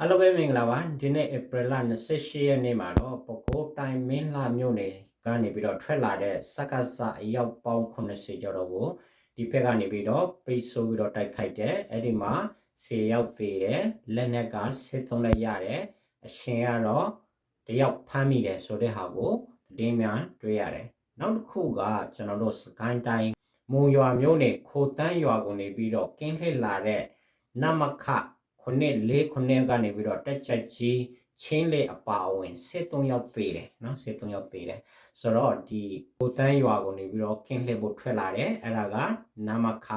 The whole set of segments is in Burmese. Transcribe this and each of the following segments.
အားလုံးပဲမင်္ဂလာပါဒီနေ့ဧပြီလ28ရက်နေ့မှာတော့ပကိုးတိုင်းမင်းလာမြို့နယ်ကနေပြီးတော့ထွက်လာတဲ့စက္ကစအယောက်ပေါင်း80ကျော်တော့ကိုဒီဘက်ကနေပြီးတော့ပိတ်ဆို့ပြီးတော့တိုက်ခိုက်တယ်အဲ့ဒီမှာ10ယောက်သေးတယ်လက်နက်ကစစ်သုံးလက်ရတယ်အရှင်ကတော့တယောက်ဖမ်းမိတယ်ဆိုတဲ့ဟာကိုသတင်းများတွေ့ရတယ်နောက်တစ်ခုကကျွန်တော်တို့စကိုင်းတိုင်းမုံရွာမြို့နယ်ခိုတန်းရွာကိုနေပြီးတော့ကင်းလှည့်လာတဲ့နမခ ခုနှစ်လေးခုနှစ်ကနေပြီးတော့တက်ချက်ကြီးချင်းလေးအပါအဝင်73ယောက်သေးတယ်နော်73ယောက်သေးတယ်ဆိုတော့ဒီကိုတန်းရွာကိုနေပြီးတော့ကင်းလှည့်ဖို့ထွက်လာတယ်အဲ့ဒါကနမခ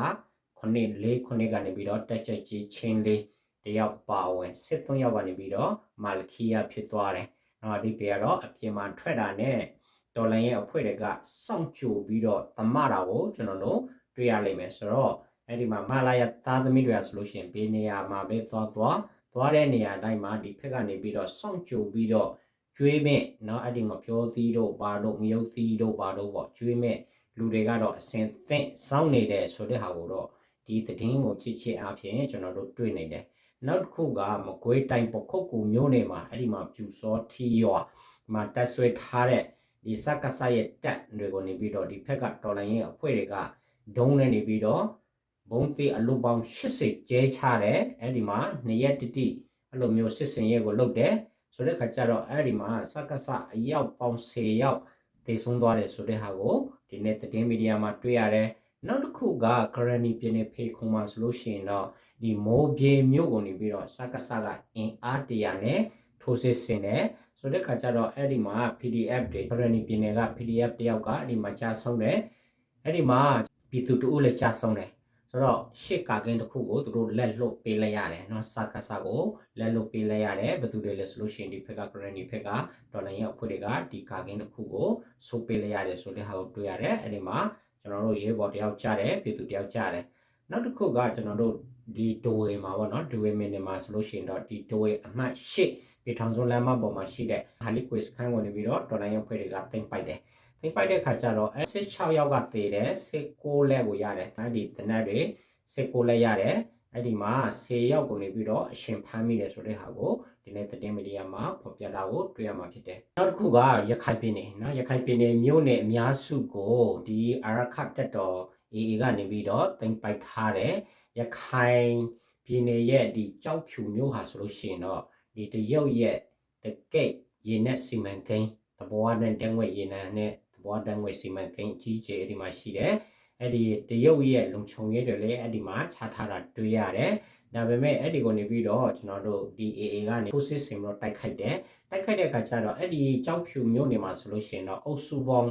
ခုနှစ်လေးခုနှစ်ကနေပြီးတော့တက်ချက်ကြီးချင်းလေးတယောက်အပါအဝင်73ယောက်ကနေပြီးတော့မာလခီယာဖြစ်သွားတယ်နော်ဒီပေကတော့အပြင်မှာထွက်တာနဲ့တော်လိုင်းရဲ့အဖွဲ့တွေကစောင့်ကြိုပြီးတော့တမတာကိုကျွန်တော်တို့တွေ့ရလိမ့်မယ်ဆိုတော့ အဲ့ဒီမှာမာလာယသားသမီးတွေကဆိုလို့ရှိရင်ဘေးနေရာမှာပဲသွားသွားသွားတဲ့နေရာတိုင်းမှာဒီဖက်ကနေပြီးတော့စောင့်ကြိုပြီးတော့ကျွေးမဲ့เนาะအဲ့ဒီမှာပြောသီးတို့ဘာတို့ငရုတ်သီးတို့ဘာတို့ပေါ့ကျွေးမဲ့လူတွေကတော့အစင်သင့်စောင့်နေတယ်ဆိုတဲ့ဟာကိုတော့ဒီသတင်းကိုချစ်ချစ်အားဖြင့်ကျွန်တော်တို့တွေ့နေတယ်နောက်တစ်ခုကမကွေးတိုင်းပခုတ်ကူမျိုးနယ်မှာအဲ့ဒီမှာပြူစောထီရွာမှာတက်ဆွဲထားတဲ့ဒီစက္ကစရဲ့တက်တွေကိုနေပြီးတော့ဒီဖက်ကတော်လိုင်းရဲ့အဖွဲ့တွေကဒုံးနဲ့နေပြီးတော့ ဘုံသေးအလုပ်ပေါင်း80ကျဲချတယ်အဲ့ဒီမှာနှစ်ရက်တိတိအဲ့လိုမျိုးစစ်စင်ရဲကိုလုပ်တယ်ဆိုတဲ့ခါကျတော့အဲ့ဒီမှာစက္ကစအယောက်ပေါင်း10ယောက်တည်ဆုံးသွားတယ်ဆိုတဲ့ဟာကိုဒီနေ့သတင်းမီဒီယာမှာတွေ့ရတယ်နောက်တစ်ခုကဂရနီပြည်နယ်ဖေခုံမှာဆိုလို့ရှိရင်တော့ဒီမိုးပြေမြို့ကိုနေပြီးတော့စက္ကစကအင်အားတရာနဲ့ထိုးစစ်ဆင်တယ်ဆိုတဲ့ခါကျတော့အဲ့ဒီမှာ PDF တွေဂရနီပြည်နယ်က PDF တယောက်ကအဲ့ဒီမှာကြာဆုံးတယ်အဲ့ဒီမှာပြည်သူတို့လည်းကြာဆုံးတယ် ဆိုတော့ရှစ်ကာကင်းတစ်ခုကိုသူတို့လက်လွတ်ပေးလိုက်ရတယ်เนาะစကားစကိုလက်လွတ်ပေးလိုက်ရတယ်ဘယ်သူတွေလဲဆိုလို့ရှိရင်ဒီဖက်ကဂရနီဖက်ကဒေါ်လာရဲ့အဖွဲ့တွေကဒီကာကင်းတစ်ခုကိုဆိုးပေးလိုက်ရတယ်ဆိုတဲ့ဟာကိုတွေ့ရတယ်အဲ့ဒီမှာကျွန်တော်တို့ရေးပေါ်တယောက်ကြားတယ်ပြည်သူတယောက်ကြားတယ်နောက်တစ်ခုကကျွန်တော်တို့ဒီဒိုဝေမှာပေါ့နော်ဒိုဝေမင်းနေမှာဆိုလို့ရှိရင်တော့ဒီဒိုဝေအမှတ်၈ပြည်ထောင်စုလမ်းမပေါ်မှာရှိတဲ့ဟာလီကွစ်ခန်းဝင်ပြီးတော့ဒေါ်လာရဲ့အဖွဲ့တွေကတင်ပိုက်တယ် သိပိုက်တဲ့ခါကျတော့16ယောက်ကသေတယ်16လက်ကိုရတယ်အဲဒီတနက်တွေ16လက်ရတယ်အဲ့ဒီမှာ10ယောက်ကိုနေပြီးတော့အရှင်ဖမ်းမိတယ်ဆိုတဲ့ဟာကိုဒီနေ့သတင်းမီဒီယာမှာဖော်ပြတာကိုတွေ့ရမှာဖြစ်တယ်နောက်တစ်ခုကရခိုင်ပြည်နယ်နော်ရခိုင်ပြည်နယ်မြို့နယ်အများစုကိုဒီအာရခတက်တော် AA ကနေပြီးတော့တင်ပိုက်ထားတယ်ရခိုင်ပြည်နယ်ရဲ့ဒီကြောက်ဖြူမြို့ဟာဆိုလို့ရှိရင်တော့ဒီတရုတ်ရဲ့တကိတ်ရေနက်စီမံကိန်းတဘောနဲ့တငွေရေနံနဲ့ ဘွားတန်းငွေစီမံကိန်းအကြီးကျယ်အဲ့ဒီမှာရှိတယ်အဲ့ဒီတရုတ်ရဲ့လုံခြုံရေးတွေလည်းအဲ့ဒီမှာခြားထားတာတွေ့ရတယ်ဒါပေမဲ့အဲ့ဒီကိုနေပြီးတော့ကျွန်တော်တို့ဒီ AA ကနေ process ဆင်ပြီးတော့တိုက်ခိုက်တယ်တိုက်ခိုက်တဲ့အခါကျတော့အဲ့ဒီကြောက်ဖြူမျိုးနေမှာဆိုလို့ရှိရင်တော့အုပ်စုပေါင်း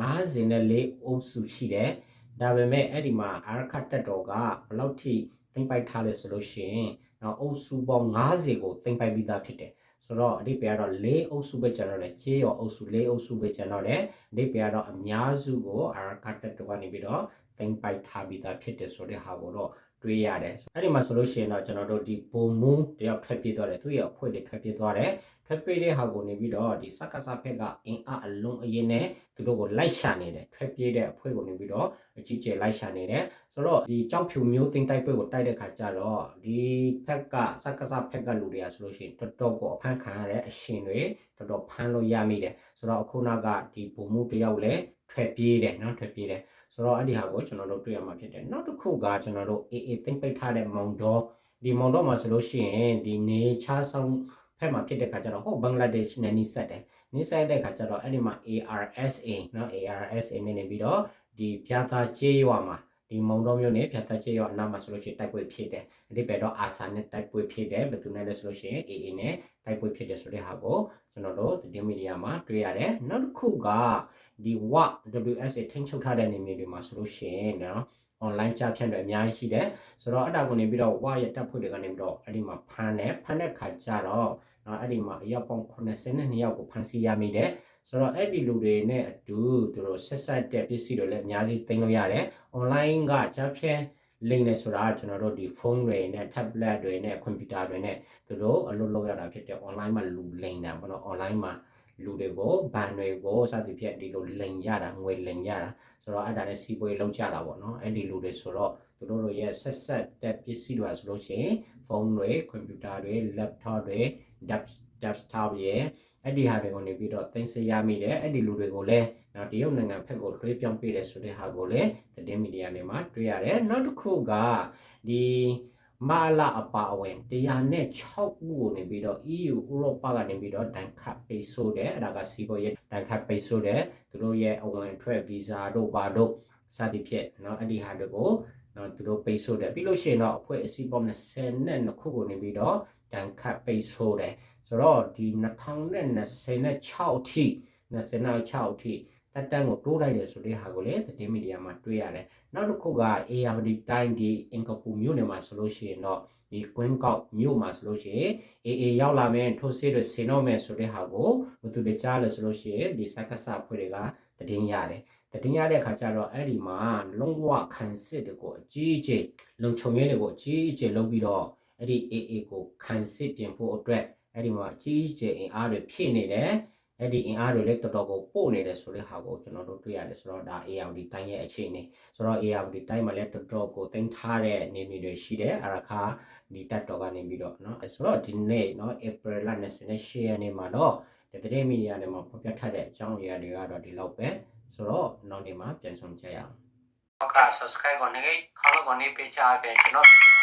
54အုပ်စုရှိတယ်ဒါပေမဲ့အဲ့ဒီမှာအာရခတ်တက်တော်ကဘယ်လောက်ထိသိမ့်ပိုက်ထားလဲဆိုလို့ရှိရင်တော့အုပ်စုပေါင်း50ကိုသိမ့်ပိုက်ပြီးသားဖြစ်တယ် ဆိုတော့အဓိပ္ပာယ်ကတော့၄အုပ်စုပဲကျန်တော့တယ်ကြေးရောအုပ်စု၄အုပ်စုပဲကျန်တော့တယ်အဓိပ္ပာယ်ကတော့အများစုကိုအာရကတက်တော့ကနေပြီးတော့သိမ့်ပိုက်ထားပြီးသားဖြစ်တယ်ဆိုတဲ့ဟာကိုတော့ တွေးရတယ်အဲ့ဒီမှာဆိုလို့ရှိရင်တော့ကျွန်တော်တို့ဒီဘုံမူးတယောက်ထွက်ပြေးသွားတယ်သူရဲ့အဖွဲ့တွေထွက်ပြေးသွားတယ်ထွက်ပြေးတဲ့ဟာကိုနေပြီးတော့ဒီစက္ကစဖက်ကအင်အားအလုံးအရင်နဲ့သူတို့ကိုလိုက်ရှာနေတယ်ထွက်ပြေးတဲ့အဖွဲ့ကိုနေပြီးတော့အကြီးကျယ်လိုက်ရှာနေတယ်ဆိုတော့ဒီကြောက်ဖြူမျိုးသိမ်းတိုက်ပွဲကိုတိုက်တဲ့ခါကျတော့ဒီဖက်ကစက္ကစဖက်ကလူတွေကဆိုလို့ရှိရင်တော်တော်ကိုအဖမ်းခံရတဲ့အရှင်တွေတော်တော်ဖမ်းလို့ရမိတယ် ဆိုတော့အခုနောက်ကဒီဘုံမှုတယောက်လည်းထွက်ပြေးတယ်နော်ထွက်ပြေးတယ်ဆိုတော့အဲ့ဒီဟာကိုကျွန်တော်တို့တွေ့ရမှာဖြစ်တယ်နောက်တစ်ခုကကျွန်တော်တို့အေးအေးသိမ့်ပိတ်ထားတဲ့မောင်တော်ဒီမောင်တော်မှာဆိုလို့ရှိရင်ဒီနေချားဆောင်ဖက်မှာဖြစ်တဲ့ခါကျတော့ဟိုဘင်္ဂလားဒေ့ရှ်နဲ့နီးစပ်တယ်နီးစပ်တဲ့ခါကျတော့အဲ့ဒီမှာ ARSA နော် ARSA နဲ့နေပြီးတော့ဒီပြာသာကျေးရွာမှာ ဒီမုံတော်မျိုးနဲ့ပြတ်သက်ချေရောအနာမှာဆိုလို့ရှိရင်တိုက်ပွဲဖြစ်တယ်အဒီပဲတော့အာဆာနဲ့တိုက်ပွဲဖြစ်တယ်ဘယ်သူနဲ့လဲဆိုလို့ရှိရင် AA နဲ့တိုက်ပွဲဖြစ်တယ်ဆိုတဲ့ဟာကိုကျွန်တော်တို့သတင်းမီဒီယာမှာတွေ့ရတယ်နောက်တစ်ခုကဒီ WA WSA ထိန်းချုပ်ထားတဲ့နေမြေတွေမှာဆိုလို့ရှိရင်နော် online ကြားဖြန့်တွေအများကြီးရှိတယ်ဆိုတော့အဲ့ဒါကိုနေပြီးတော့ WA ရဲ့တပ်ဖွဲ့တွေကနေပြီးတော့အဲ့ဒီမှာဖမ်းတယ်ဖမ်းတဲ့ခါကျတော့ နော်အဲ့ဒီမှာအယောက်ပေါင်း82ယောက်ကိုဖမ်းဆီးရမိတယ်ဆိုတော့အဲ့ဒီလူတွေနဲ့အတူသူတို့ဆက်ဆက်တဲ့ပစ္စည်းတွေလည်းအများကြီးသိမ်းလို့ရတယ် online ကကြားဖြန့် link နဲ့ဆိုတာကျွန်တော်တို့ဒီဖုန်းတွေနဲ့ tablet တွေနဲ့ computer တွေနဲ့သူတို့အလုပ်လုပ်ရတာဖြစ်တဲ့ online မှာလူလိမ်တာပေါ့နော် online မှာလူတွေကိုဘဏ်တွေကိုစသဖြင့်ဒီလိုလိန်ရတာငွေလိန်ရတာဆိုတော့အဲ့ဒါနဲ့စီးပွေးလုံးကြတာပေါ့နော်အဲ့ဒီလူတွေဆိုတော့သူတို့တို့ရဲ့ဆက်ဆက်တဲ့ပစ္စည်းတွေဆိုလို့ရှိရင်ဖုန်းတွေကွန်ပျူတာတွေ laptop တွေ desktop ရဲ့အဲ့ဒီဟာတွေကိုနေပြီးတော့သိမ်းဆည်းရမိတယ်အဲ့ဒီလူတွေကိုလည်းနော်တရုတ်နိုင်ငံဖက်ကိုလွှဲပြောင်းပေးတယ်ဆိုတဲ့ဟာကိုလည်းသတင်းမီဒီယာတွေမှာတွေ့ရတယ်နောက်တစ်ခုကဒီမာလာအပါအဝင်106ခုကိုနေပြီးတော့ EU ဥရောပကနေပြီးတော့ဒဏ်ခတ်ပိတ်ဆို့တယ်အဲ့ဒါကစီးပွားရေးဒဏ်ခတ်ပိတ်ဆို့တယ်သူတို့ရဲ့အဝင်အထွက်ဗီဇာတို့ဘာတို့စသည်ဖြင့်เนาะအဲ့ဒီဟာတွေကိုနော်သူတို့ပိတ်ဆို့တယ်ပြီးလို့ရှိရင်တော့အဖွဲ့အစည်းပေါင်း20နဲ့2ခုကိုနေပြီးတော့ ဒဏ်ခတ်ပိတ်ဆို့တယ်ဆိုတော့ဒီ2026အထိ26အထိတက်တန်းကိုတိုးလိုက်တယ်ဆိုတဲ့ဟာကိုလည်းသတင်းမီဒီယာမှာတွေ့ရတယ်နောက်တစ်ခုက ARD တိုင်းဒီအင်ကပူမြို့နယ်မှာဆိုလို့ရှိရင်တော့ဒီကွင်းကောက်မြို့မှာဆိုလို့ရှိရင် AA ရောက်လာမယ်ထိုးစစ်တွေဆင်တော့မယ်ဆိုတဲ့ဟာကိုဘယ်သူတွေကြားလဲဆိုလို့ရှိရင်ဒီစက္ကစဖွဲ့တွေကသတင်းရတယ်သတင်းရတဲ့အခါကျတော့အဲ့ဒီမှာလုံးဝခံစစ်တွေကိုအကြီးအကျယ်လုံခြုံရေးတွေကိုအကြီးအကျယ်လုပ်ပြီးတော့ အဲ့ဒီ AA ကိုခံစစ်ပြင်ဖို့အတွက်အဲ့ဒီမှာအကြီးအကျယ်အင်အားတွေဖြည့်နေတယ်အဲ့ဒီအင်အားတွေလည်းတော်တော်ကိုပို့နေတယ်ဆိုတဲ့ဟာကိုကျွန်တော်တို့တွေ့ရတယ်ဆိုတော့ဒါ ARD တိုင်းရဲ့အခြေအနေဆိုတော့ ARD တိုင်းမှာလည်းတော်တော်ကိုတင်ထားတဲ့နေမြေတွေရှိတယ်အရခါဒီတက်တော်ကနေပြီးတော့เนาะဆိုတော့ဒီနေ့เนาะ April လ28ရက်နေ့မှာတော့ဒီသတင်းမီဒီယာတွေမှာဖော်ပြထားတဲ့အကြောင်းအရာတွေကတော့ဒီလောက်ပဲဆိုတော့နောက်နေ့မှာပြန်ဆောင်ကြရအောင်ဟုတ်ကဲ့ subscribe ကိုနေခေါင်းကနေပေးချပေးကျွန်တော်ဗီဒီယိုကိုကြည့်ရှုနိုင်ပါတယ်